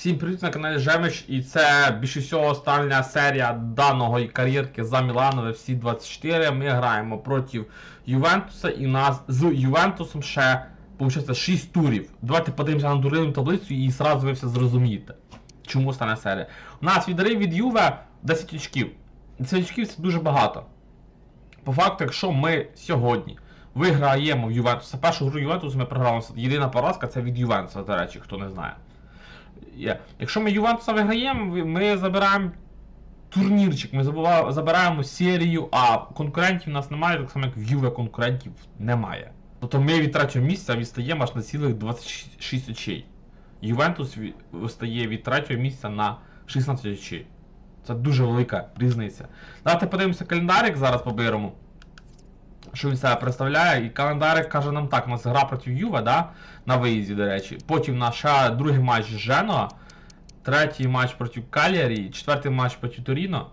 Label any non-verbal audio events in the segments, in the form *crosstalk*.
Всім привіт на каналі Жемич, і це більше всього остання серія даної кар'єрки за Міланове всі 24. Ми граємо проти Ювентуса і нас з Ювентусом ще виходить 6 турів. Давайте подивимося на турнірну таблицю і зразу ви все зрозумієте. Чому остання серія. У нас віддари від Юве 10 очків. 10 очків це дуже багато. По факту, якщо ми сьогодні виграємо в Ювентуса, першу гру Ювентусу ми програли. Єдина поразка це від Ювентуса, до речі, хто не знає. Якщо ми Ювентуса виграємо, ми забираємо турнірчик, ми забираємо серію А. Конкурентів у нас немає, так само як в Юве конкурентів немає. Тобто ми від третього місця відстаємо аж на цілих 26 очей. Ювентус вистає від третього місця на 16 очей. Це дуже велика різниця. Давайте подивимося календарик зараз поберемо. Що він себе представляє, і календарик каже нам так: у нас гра проти Юве, да? на виїзді, до речі. Потім наш ще другий матч з Женуа, третій матч проти Калярі, четвертий матч проти Торіно.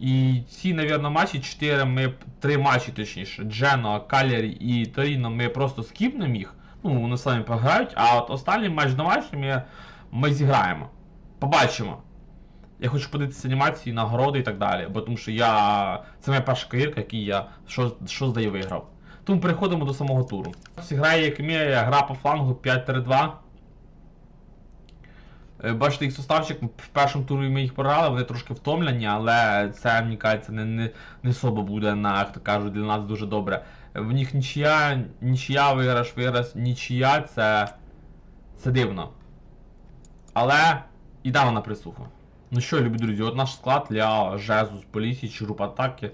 І ці, навірно, матчі, 4 ми, три матчі, точніше, Джено, Калярі і Торіно ми просто скіпнемо їх. Ну, вони самі пограють, а от останній матч домашній ми, ми зіграємо. Побачимо. Я хочу подивитися анімації, нагороди і так далі. Бо тому що я. Це моя перша кар'єрка, який я що, що здає виграв. Тому переходимо до самого туру. Грає Кемія, гра по флангу 5-3-2. Е, Бачите, їх составчик, в першому турі ми їх програли, вони трошки втомлені, але це, мені кажеться, не, не, не особо буде на, як то кажуть, для нас дуже добре. В них нічия, нічия виграш, виграш, нічия це. Це дивно. Але йдемо на присуху. Ну що, любі друзі, от наш склад для Жезус, Полісіч, група атаки,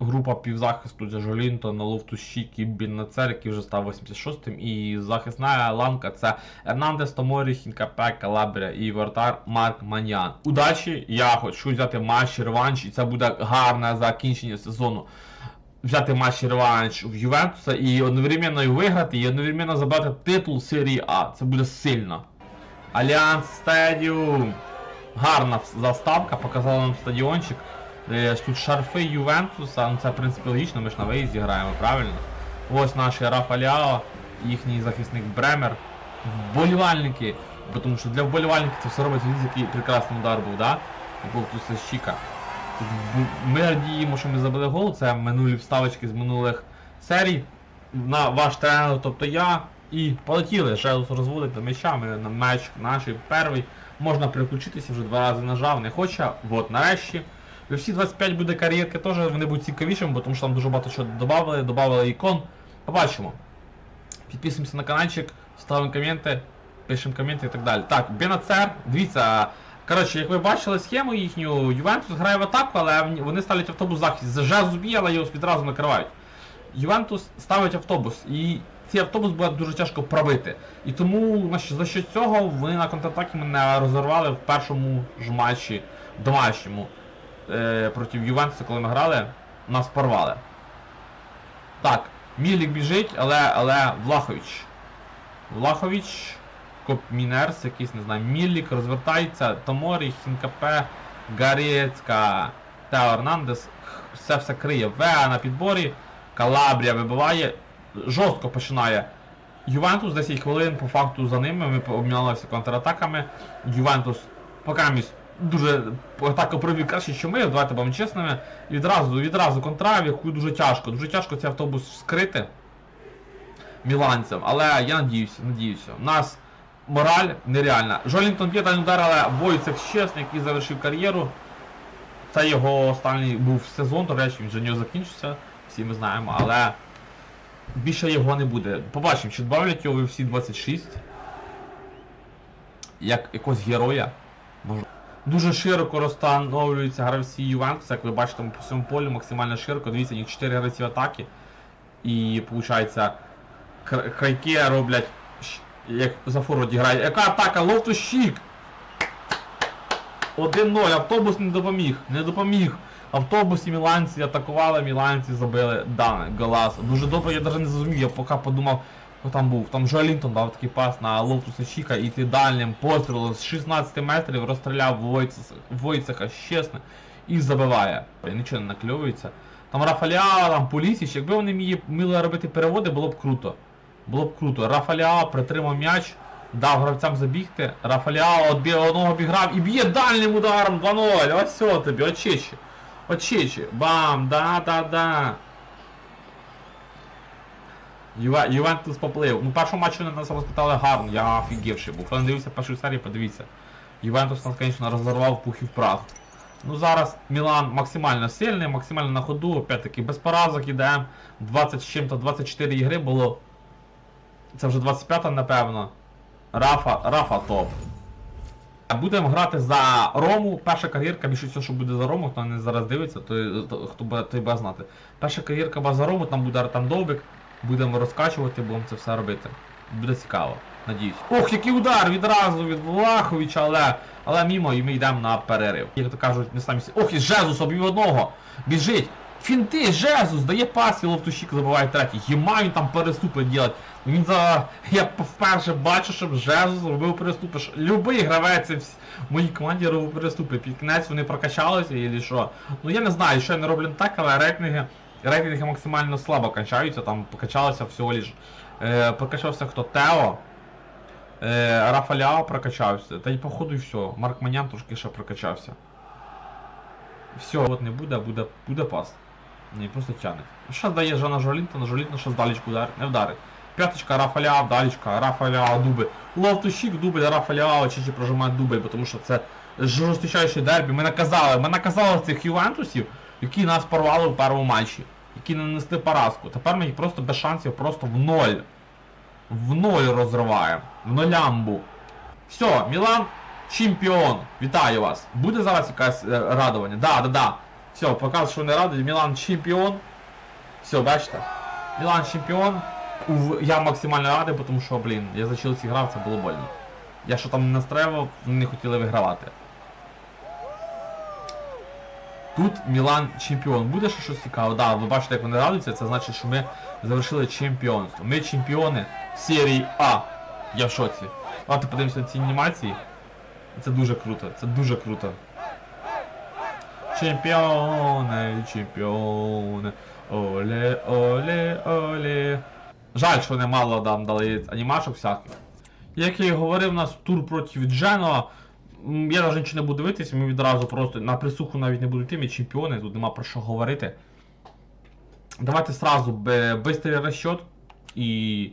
група півзахисту для Жолінтона, Лофтущик і Біннацер, який вже став 86-м. І захисна ланка це Ернандес, Томорі, Хінкапе, Калабрія і вратар Марк Маньян. Удачі! Я хочу взяти матч реванш, і це буде гарне закінчення сезону. Взяти матч реванш в Ювентуса і одновременно виграти, і одновременно забрати титул серії А. Це буде сильно. Альянс Стадіум. Гарна заставка, показала нам стадіончик. Е, Тут шарфи Ювентуса, ну це в принципі логічно, ми ж на виїзді граємо, правильно? Ось наш Рафа Ляо, їхній захисник Бремер. Вболівальники. Бо Тому що для вболівальників це все робить який прекрасний удар був, да? Був тут Щіка. Ми радіємо, що ми забили гол, це минулі вставочки з минулих серій. На ваш тренер, тобто я. І полетіли, ще розводить до м'яча, ми на меч наш перший. Можна переключитися, вже два рази нажав, не хоче. От нарешті. Всі 25 буде кар'єрки теж, вони будуть цікавішими, тому що там дуже багато чого додавали, додавали ікон. Побачимо. Підписуємося на каналчик, ставимо коменти, пишемо коменти і так далі. Так, Бенацер, дивіться. Коротше, як ви бачили схему їхню, Ювентус грає в атаку, але вони ставлять автобус захист. Зажав зубі, але його відразу накривають. Ювентус ставить автобус, і цей автобус буде дуже тяжко пробити. І тому за що цього вони на контратакі мене розірвали в першому ж матчі домашньому е, проти Ювентуса, коли ми грали, нас порвали. Так, Мілік біжить, але, але Влахович. Влахович, Копмінерс, якийсь, не знаю, Мілік розвертається, Томорі, Хінкапе, Гарецька, Тео Ернандес, все все криє. Веа на підборі, Калабрія вибиває, жорстко починає. Ювентус 10 хвилин по факту за ними, ми обмінялися контратаками. Ювентус поки місь дуже атаку провів краще, що ми, давайте будемо чесними. Відразу, відразу контра, в яку дуже тяжко. Дуже тяжко цей автобус скрити міланцям. Але я надіюся, надіюся. У нас мораль нереальна. Жолінтон б'є дальній удар, але Войцех Щесний, який завершив кар'єру. Це його останній був сезон, до речі, він вже не закінчився, всі ми знаємо, але більше його не буде. Побачимо, чи добавлять його всі 26. Як якогось героя. Дуже широко розстановлюються гравці Ювентуса, як ви бачите по всьому полю, максимально широко. Дивіться, них 4 гравці атаки. І виходить, крайки роблять, як за форварді грають. Яка атака? Лофтус-щік! 1-0, автобус не допоміг, не допоміг. Автобус і міланці атакували, міланці забили дане, голас. Дуже добре, я навіть не зрозумів, я поки подумав, хто там був. Там Жолінтон дав такий пас на Лофтуса Щіка і ти дальнім пострілом з 16 метрів розстріляв Войцеха, щесне і забиває. Нічого не накльовується. Там Рафаляо, там Полісіч, якби вони вміли робити переводи, було б круто. Було б круто. Рафаляо притримав м'яч, дав гравцям забігти. Рафаляо одбі- одного обіграв і б'є дальнім ударом 2-0. Ось все тобі, очечі. Очечі. Бам, да-да-да. Юве, Ювентус поплив. Ну, першому матчі вони нас розпитали гарно, я офігівший був. Хто не дивився першу серію, подивіться. Ювентус нас, звісно, розорвав пух і прах. Ну зараз Мілан максимально сильний, максимально на ходу, опять-таки без поразок ідемо. 20 з чим-то 24 ігри було. Це вже 25 напевно. Рафа, Рафа топ. Будемо грати за Рому. Перша кар'єрка, більше всього, що буде за Рому, хто не зараз дивиться, то, то хто буде, той буде знати. Перша кар'єрка за Рому, там буде Артем Довбик. Будемо розкачувати, будемо це все робити. Буде цікаво, надіюсь. Ох, який удар відразу від Влаховича, але, але мімо, і ми йдемо на перерив. Як то кажуть, не самі. Ох, і Жезус обів одного. Біжить. Фінти, Жезус, дає пас і Ловтущик забиває третій. Єма він там переступи делать. Він за. Я вперше бачу, щоб Жезус робив переступи. Любий гравець в моїй команді робив переступи. Під кінець вони прокачалися і що. Ну я не знаю, що я не роблю так, але рейтинги. Рейтинги максимально слабо качаються, там покачалося всього лиш. Е, прокачався хто? Тео. Е, Рафаляо прокачався. Та й походу і все. Марк Манян трошки ще прокачався. Все, от не буде, буде, буде пас. Ні, просто тягне. Що дає Жана Жолінта, на Жолінта що здалечку удар, не вдарить. П'яточка Рафаляо, вдалечка, Рафаляо, дубль. Ловтущик, дубль, Рафаляо, чи прожимає дубль, тому що це жорсточайший дербі. Ми наказали, ми наказали цих Ювентусів, які нас порвали в першому матчі, які нанесли поразку. Тепер ми їх просто без шансів, просто в ноль. В ноль розриваємо. В нолямбу. Все, Мілан чемпіон. Вітаю вас. Буде зараз якесь е, радування? Да, да, да. Все, показує, що вони радують. Мілан чемпіон. Все, бачите? Мілан чемпіон. Я максимально радий, тому що, блін, я за Челсі грав, це було больно. Я що там не настраював, не хотіли вигравати. Тут Мілан чемпіон. Буде ще щось цікаве? Да, ви бачите, як вони радуються, це значить, що ми завершили чемпіонство. Ми чемпіони серії А. Я в шоці. Давайте подивимося на ці анімації. Це дуже круто, це дуже круто. Чемпіони, чемпіони. Оле, оле, оле. Жаль, що вони мало нам дали анімашок всяких. Як я і говорив, у нас тур проти Дженова. Я навіть нічого не буду дивитися, ми відразу просто на присуху навіть не буду йти, ми чемпіони, тут нема про що говорити. Давайте сразу бистрий розчет і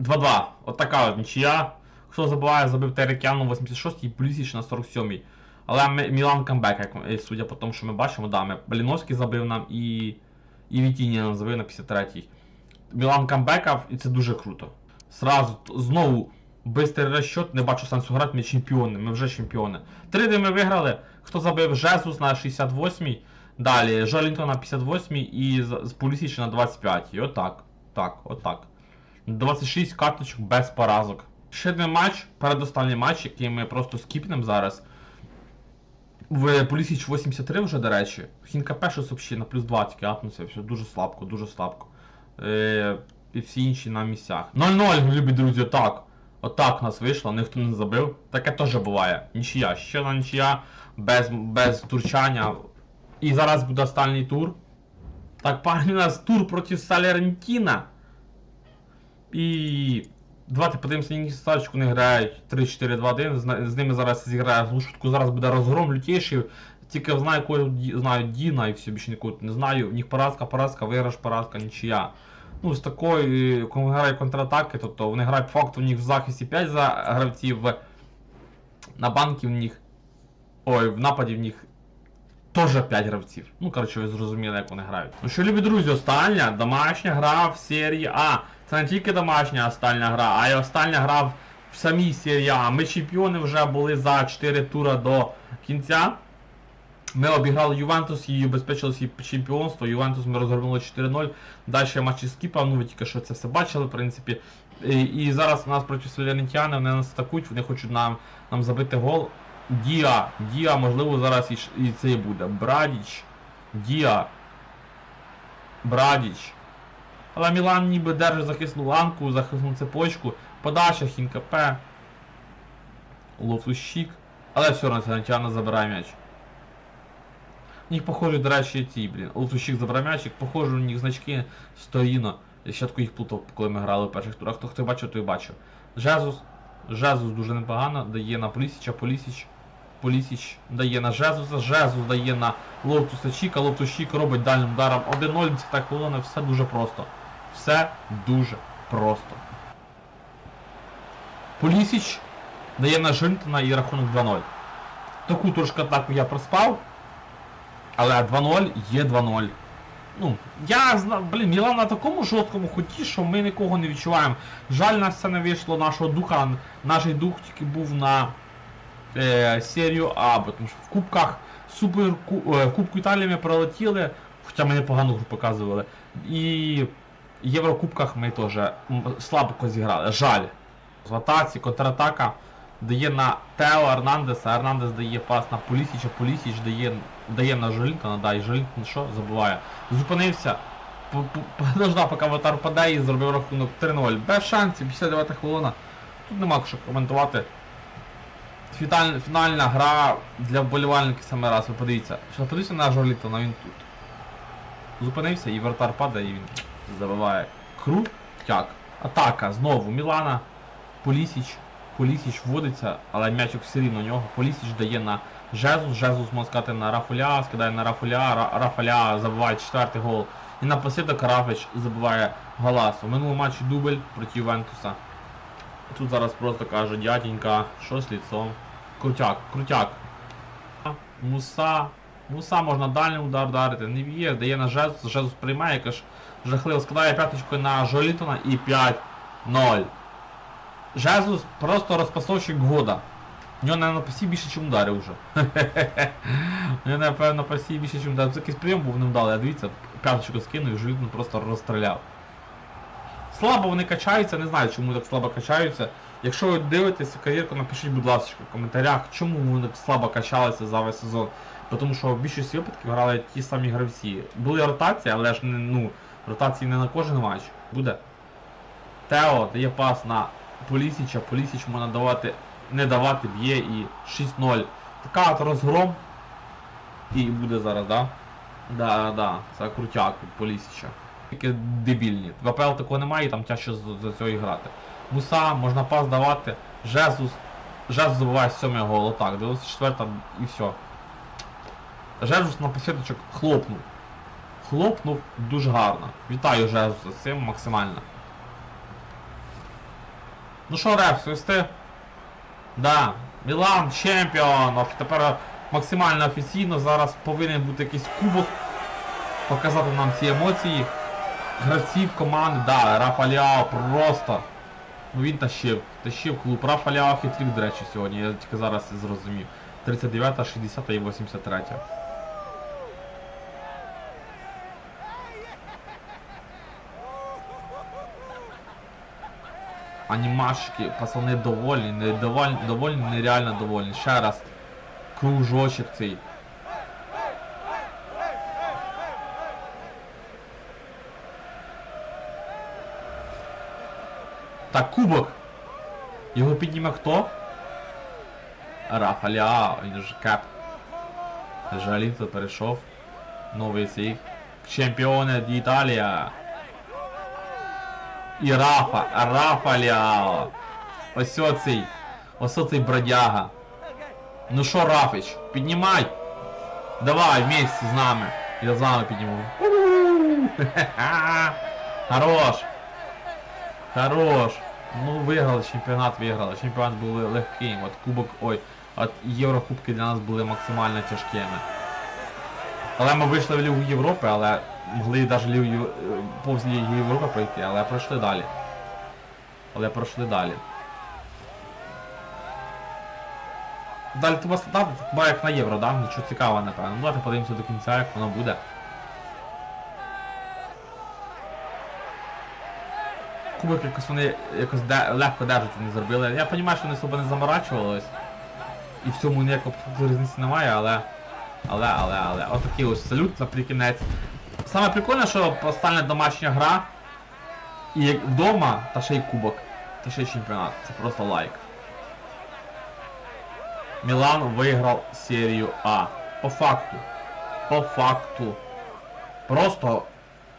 2-2. От така от нічия. Хто забуває, забив Терекян на 86-й і Пулісіч на 47-й. Але Мілан камбек, як е, судя по тому, що ми бачимо, да, ми Бліновський забив нам і. І Вітіні нам забив на 53-й. Мілан камбекав, і це дуже круто. Сразу знову бистрий розчет, не бачу сенсу грати, ми чемпіони, ми вже чемпіони. Три де ми виграли. Хто забив Жезус на 68-й, далі Жолінто на 58-й і з- Пулісіч на 25-й. Отак. Так, отак. 26 карточок без поразок. Ще один матч, передостанній матч, який ми просто скіпнемо зараз. В Полісіч 83 вже, до речі. Хінка перше взагалі на плюс 2 тільки все дуже слабко, дуже слабко. Е, і всі інші на місцях. 0-0, любі друзі, отак. Отак нас вийшло, ніхто не забив. Таке теж буває. Нічия. Ще одна нічия, без, без турчання. І зараз буде останній тур. Так, пані, у нас тур проти Салернтіна. І давайте подивимося, які стачку не грають 3-4-2-1. З, ними зараз зіграє глушутку. Зараз буде розгром лютіший. Тільки знаю, кого знаю Діна і все більше нікого не знаю. В них поразка, поразка, виграш, поразка, нічия. Ну, з такої, коли грають контратаки, тобто вони грають по факту в них в захисті 5 за гравців, на банки в них. Ой, в нападі в них теж 5 гравців. Ну, коротше, ви зрозуміли, як вони грають. Ну що, любі друзі, остання домашня гра в серії А. Це не тільки домашня остання гра, а й остання гра в самій серії А. Ми чемпіони вже були за 4 тура до кінця. Ми обіграли Ювентус і убезпечили свій чемпіонство. Ювентус ми розгорнули 4-0. Далі матчі скіпа, ну ви тільки що це все бачили, в принципі. І, і зараз у нас проти Солянітяни, вони нас атакують, вони хочуть нам, нам забити гол. Діа, Діа, можливо, зараз і, і це і буде. Брадіч, Діа. Брадіч. Але Мілан ніби держить захисну ланку, захисну цепочку. Подача Хінкп. Лофущик. Але все Солянітяна забирає м'яч. У них похожі, до речі, ці, блін. Лутущик забрав м'ячик, у них значки Сторіно. Я спочатку їх плутав, коли ми грали в перших турах. Хто хто бачив, той бачив. Жезус. Жезус дуже непогано. Дає на Полісіча, Полісіч. Полісіч дає на Жезуса, Жезус дає на Лотуса Чіка, Лотус Чік робить дальним ударом 1-0, це так хвилина, все дуже просто. Все дуже просто. Полісіч дає на Жинтона і рахунок 2-0. Таку трошки атаку я проспав. Але 2-0 є 2-0. Ну, я блін, Мілан на такому жорсткому ході, що ми нікого не відчуваємо. Жаль, нас це не вийшло нашого духа. Наш дух тільки був на е, серію А, бо тому що в кубках Супер е, Кубку Італії ми пролетіли, хоча ми непогану гру показували. І в Єврокубках ми теж слабко зіграли. Жаль. В атаці, контратака дає на Тео Ернандеса, Ернандес дає пас на Полісіча, Полісіч дає, дає на Жолінтона, да, і Жолінтон що? Забуває. Зупинився, подождав, поки аватар падає і зробив рахунок 3-0. Без шансів, 59 хвилина. Тут нема що коментувати. Фіталь- фінальна гра для вболівальників саме раз, ви подивіться. Що подивіться на Жолінтона, він тут. Зупинився і вратар падає і він забиває. Крутяк. Атака знову Мілана. Полісіч. Полісіч вводиться, але м'ячик все рівно нього. Полісіч дає на Жезус. Жезус може сказати на Рафуля, скидає на Рафуля, Рафаля забиває четвертий гол. І напослідок Рафич забиває Галасу. Минулому матчі дубль проти Ювентуса. Тут зараз просто каже, дяденька, що з ліцом. Крутяк, крутяк. Муса. Муса можна дальній удар вдарити. Не б'є, дає на Жезус. Жезус приймає, якось жахливо скидає п'яточкою на Жолітона і 5-0. Жезус просто розпасовщик года. У нього, напевно, пасів більше, ніж ударів вже. У нього, напевно, пасів більше, ніж ударів. Це якийсь прийом був невдалий, а дивіться, п'яточку скинув і Жолітон просто розстріляв. Слабо вони качаються, не знаю, чому так слабо качаються. Якщо ви дивитеся кар'єрку, напишіть, будь ласка, в коментарях, чому вони так слабо качалися за весь сезон. Тому що в більшості випадків грали ті самі гравці. Були ротації, але ж не, ну, ротації не на кожен матч. Буде. Тео дає пас на Полісіча, Полісіч можна давати, не давати, б'є і 6-0. Така от розгром. І буде зараз, да? Да, да, це крутяк від Полісіча. Тільки дебільні. В АПЛ такого немає, і там тяжче за, цього грати. Муса, можна пас давати. Жезус. Жезус забуває 7 гол, отак, 94 і все. Жезус на посвіточок хлопнув. Хлопнув дуже гарно. Вітаю Жезуса з цим максимально. Ну що, Реп, свисти? Да. Мілан чемпіон. Тепер максимально офіційно зараз повинен бути якийсь кубок. Показати нам ці емоції. Гравців команди, да, Рафа Ляо просто. Ну він тащив. Тащив клуб. Рафа Ляо хитрик, до речі, сьогодні. Я тільки зараз зрозумів. 39, 60 і 83. Анімашки, пацани довольні, не довольні, довольні, нереально довольні. Ще раз. Кружочок цей. Так, кубок. Його підніме хто? Рафа Ляо, він ж кап. Жаліто перейшов. Новий цей. Чемпіоне d'Italia. І Рафа, Рафа Ляо. Ось оцей. Ось оцей бродяга. Ну що, Рафич, піднімай. Давай вместе з нами. Я з нами підніму. *laughs* Хорош. Хорош. Ну виграли чемпіонат, виграли. Чемпіонат був легкий. От кубок, ой, от Єврокубки для нас були максимально тяжкими. Але ми вийшли в Лігу Європи, але могли навіть Єв- е, повз Лігу Європи пройти, але пройшли далі. Але пройшли далі. Далі треба стати, хіба як на євро, да? Нічого цікавого, напевно. Ну давайте подивимося до кінця, як воно буде. Кубок якось вони якось де, легко держать не зробили. Я розумію, що вони особо не заморачувались. І в цьому ніякої різниці немає, але. Але, але, але. Отакий ось салют наприкінець. Саме прикольне, що остання домашня гра. І як вдома, та ще й кубок, та ще й чемпіонат. Це просто лайк. Мілан виграв серію А. По факту. По факту. Просто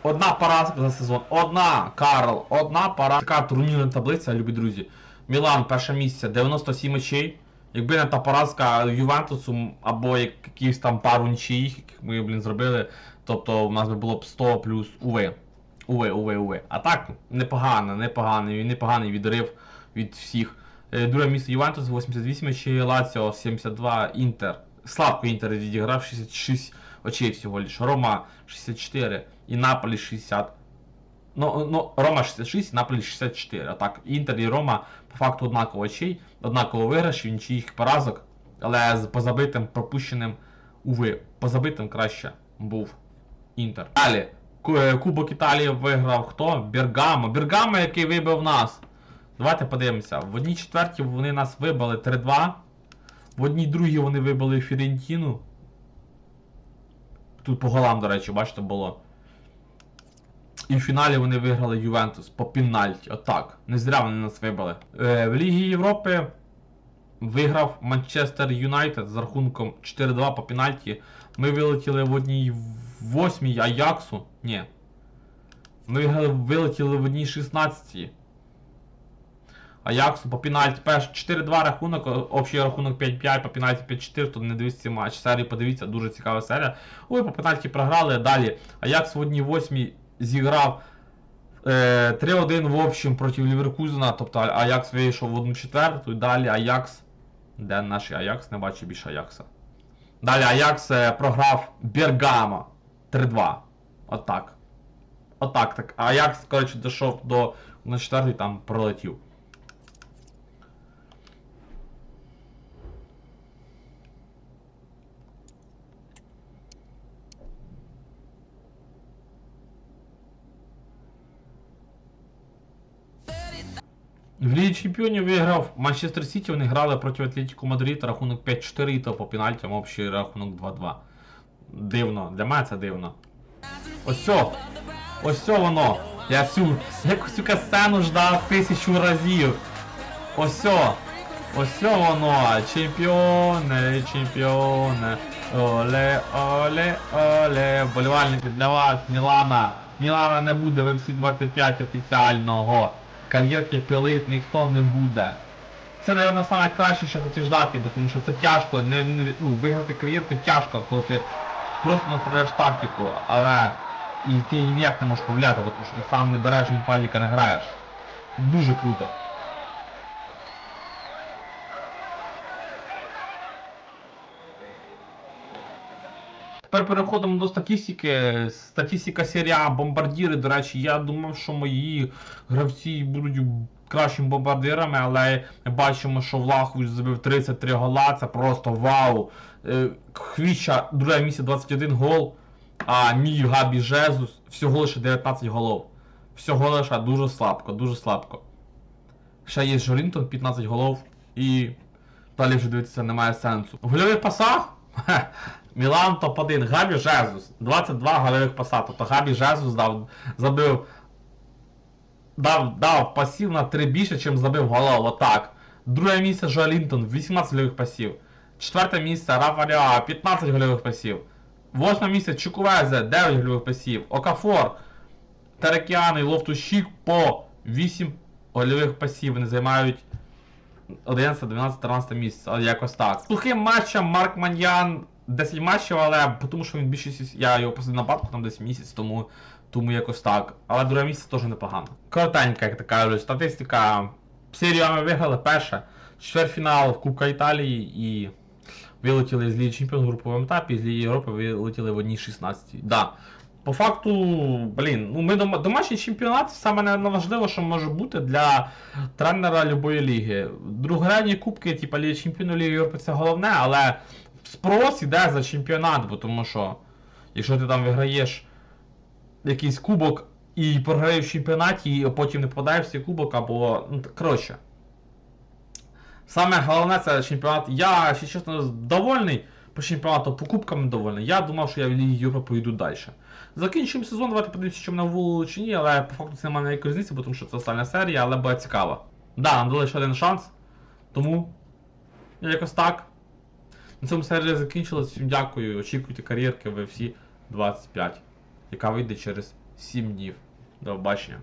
одна поразка за сезон. Одна, Карл, одна поразка. Така турнірна таблиця, любі друзі. Мілан перше місце 97 очей. Якби не та поразка Ювентусу або якісь там пару нічиїх, яких ми, блін, зробили, тобто у нас би було б 100 плюс уви. Уви, уви, уви. А так, непогано, непоганий, непоганий відрив від всіх. Е, Друге місце Ювентус 88 очей, Лаціо 72, Інтер. Слабко Інтер відіграв 66 очей всього лиш. Рома 64 і Наполі 60. Ну, ну, Рома 66, Наполі 64. А так, Інтер і Рома по факту однаково очей, однаково виграшів, нічиїх поразок, але з позабитим пропущеним уви. Позабитим краще був Інтер. Далі. Е, Кубок Італії виграв хто? Бергамо. Бергамо, який вибив нас. Давайте подивимося. В одній четвертій вони нас вибили 3-2. В одній другій вони вибили Фірентіну. Тут по голам, до речі, бачите, було. І в фіналі вони виграли Ювентус по пенальті. Отак. Не зря вони нас вибили. Е, в Лігі Європи виграв Манчестер Юнайтед з рахунком 4-2 по пенальті. Ми вилетіли в одній восьмій Аяксу. Ні. Ми вилетіли в одній 16. Аяксу по пенальті. Перш 4-2 рахунок, общий рахунок 5-5, по пенальті 5-4, хто не дивиться цей матч. Серію подивіться, дуже цікава серія. Ой, по пенальті програли. Далі Аякс в одній восьмій зіграв е, 3-1 в общем проти Ліверкузена, тобто Аякс вийшов в одну четверту, і далі Аякс. Де наш Аякс? Не бачу більше Аякса. Далі Аякс е, програв Бергамо 3-2. Отак. Отак так. Аякс, коротше, дійшов до на четвертий там пролетів. В Лігі Чемпіонів виграв Манчестер Сіті, вони грали проти Атлетіко Мадрид, рахунок 5-4 і то по пенальтям общий рахунок 2-2. Дивно, для мене це дивно. Ось цьо, ось цьо воно. Я цю, я цю касцену ждав тисячу разів. Ось цьо, ось цьо воно, чемпіони, чемпіони. Оле, оле, оле. Болівальники для вас, Мілана. Мілана не буде в МС-25 офіціального. Кар'єрки пилить ніхто не буде. Це, мабуть, найкраще, що хотів ждати, тому що це тяжко, не, не, ну, виграти кар'єрку тяжко, коли ти просто настраєш тактику, але і ти ніяк не можеш повлияти, тому що ти сам не береш і паліка не граєш. Дуже круто. Тепер переходимо до статистики. Статистика серія бомбардіри. До речі, я думав, що мої гравці будуть кращими бомбардирами, але бачимо, що Влахович забив 33 гола, це просто вау. Е, Хвіча, друге місце 21 гол, а мій Габі Жезус всього лише 19 голов. Всього лише дуже слабко, дуже слабко. Ще є Жорінтон 15 голов і далі вже дивитися немає сенсу. В гольових пасах? Мілан топ-1, Габі Жезус. 22 гольових паса. Тобто Габі Жезус дав, забив дав, дав пасів на 3 більше, ніж забив голов. Отак. Друге місце Жолінтон, 18 гольових пасів. Четверте місце Рафа Ліа, 15 гольових пасів. Восьме місце Чукувезе, 9 гольових пасів. Окафор, Терекіан і Лофтущик по 8 гольових пасів. Вони займають 11, 12, 13 місце, якось так. Сухим матчем Марк Маньян 10 матчів, але тому що він більшість, я його посадив на батку там десь місяць, тому, тому якось так. Але друге місце теж непогано. Коротенька, як то кажуть, статистика. Серію ми виграли перше. Четвертьфінал Кубка Італії і вилетіли з Ліги Чемпіонів в груповому етапі, з Ліги Європи вилетіли в одній 16. Да. По факту, блін, ну ми дома, домашній чемпіонат саме найважливе, що може бути для тренера любої ліги. Другорядні кубки, типу Ліги Чемпіонів Ліги Європи це головне, але спрос іде за чемпіонат, бо тому що якщо ти там виграєш якийсь кубок і програєш в чемпіонаті, і потім не попадаєш в цей кубок, або. Ну, коротше. Саме головне це чемпіонат. Я, якщо чесно, довольний по чемпіонату, по кубкам довольний. Я думав, що я в Лігі Європи поїду далі. Закінчуємо сезон, давайте подивимося, що мене вволили чи ні, але по факту це немає ніякої різниці, тому що це остання серія, але була цікава. Да, нам дали ще один шанс. Тому якось так. На цьому серія закінчилась. Всім дякую. Очікуйте кар'єрки в всі 25, яка вийде через 7 днів. До побачення.